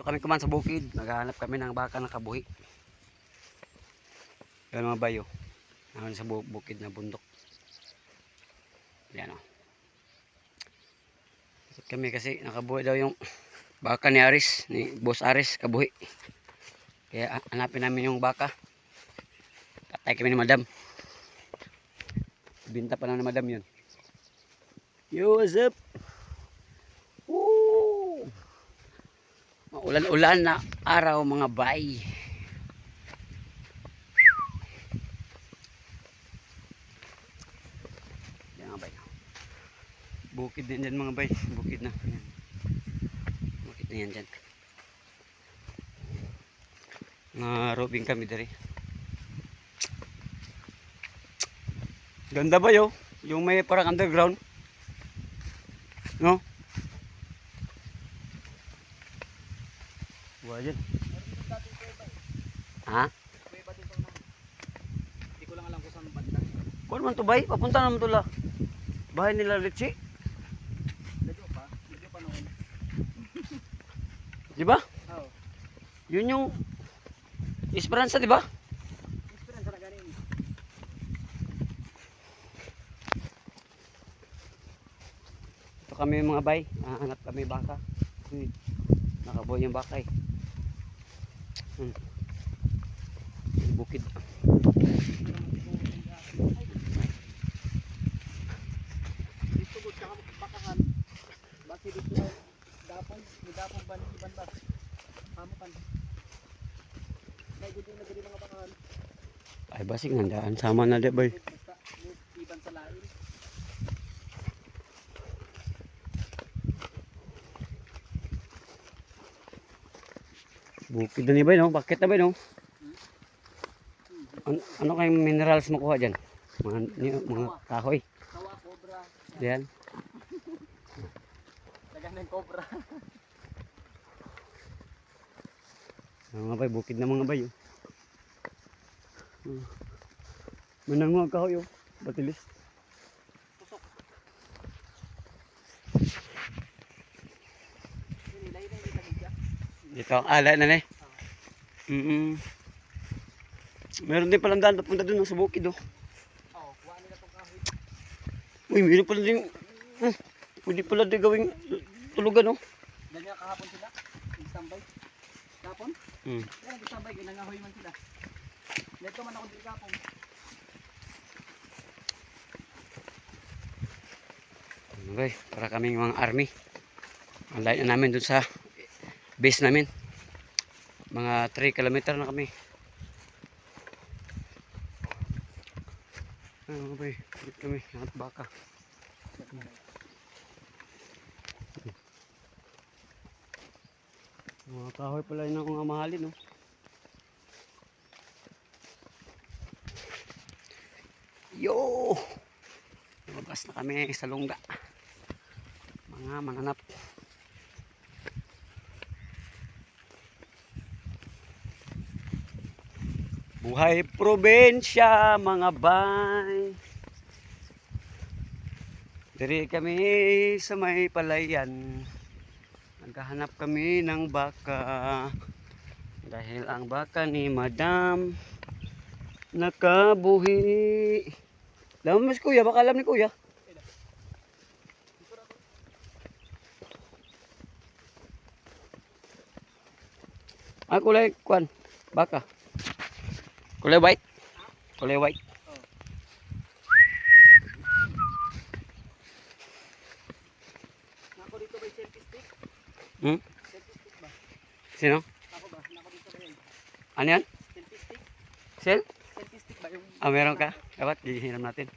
Ito kami kuman sa bukid. Naghahanap kami ng baka na kabuhi. Yan mga bayo. Naman sa bu- bukid na bundok. Yan o. Ikot kami kasi nakabuhi daw yung baka ni Aris, ni Boss Aris, kabuhi. Kaya hanapin namin yung baka. Tatay kami ni Madam. Binta pa lang ni Madam yun. Yo, what's up? Woo! Maulan-ulan na araw mga bay. Yan mga bay. Bukid din dyan mga bay. Bukid na. Yan. Bukid na yan dyan. Nga robing kami dari. Ganda ba yo? Yung may parang underground. No? Wala dyan. Ha? Hindi ko lang alam kung saan banda. Kuan man to bay? Papunta naman to la. Bahay nila Richie. Medyo pa. Medyo pa noon. Di ba? Oo. Yun yung Esperanza, di ba? Experience na ganin. Ito kami mga bay. Hanap kami baka. Hmm. Nakabuhay yung baka eh. Hmm. Bukid. Ay dapong, ni dapong ban iban ba. Kamukan. May gud na diri mga bakahan. Ay basig nandaan. Sama na di bay. Basta ni iban sa lain. Bukid na ni bay no? Bakit na bay no? An ano kayong minerals makuha dyan? Mga, ni- mga kahoy. Kawa cobra. Yan. Dagan ng cobra. Mga bay, bukid na mga bay. Oh. Hmm. Manango ang kahoy oh. Batilis. Tusok. Nilay na yung tagya. Dito ala na eh. Mm -mm. Meron din palang daan papunta doon sa bukid oh. Uy, meron pala din. Hmm, pwede pala din gawing tulugan oh. Ganyan kahapon sila. Nag-standby. Kahapon? Hmm. Yan, nag-standby. Ginangahoy man sila. Neto man ako dito kahapon. Okay, para kaming mga army. Ang layo na namin doon sa base namin. Mga 3 kilometer na kami. Ay, mga bay, dito kami, lahat baka. Mga kahoy pala yun ang mga mahalin, no? Yo! Lumabas na kami sa lungga. Mga mananap. Buhay probinsya, mga bay. Diri kami sa may palayan. Naghahanap kami ng baka. Dahil ang baka ni Madam nakabuhi. Mo si Kuya, baka alam ni Kuya. Ah, kulay, kwan, baka. Kulay white. Kulay white. Nako dito ba selfie stick? Hmm? Selfie stick ba? Sino? Ako ba? Nako dito ba yun? Ano yan? Selfie stick? Sel? Selfie stick ba yung... Ah, meron ka? Dapat, gihiram natin.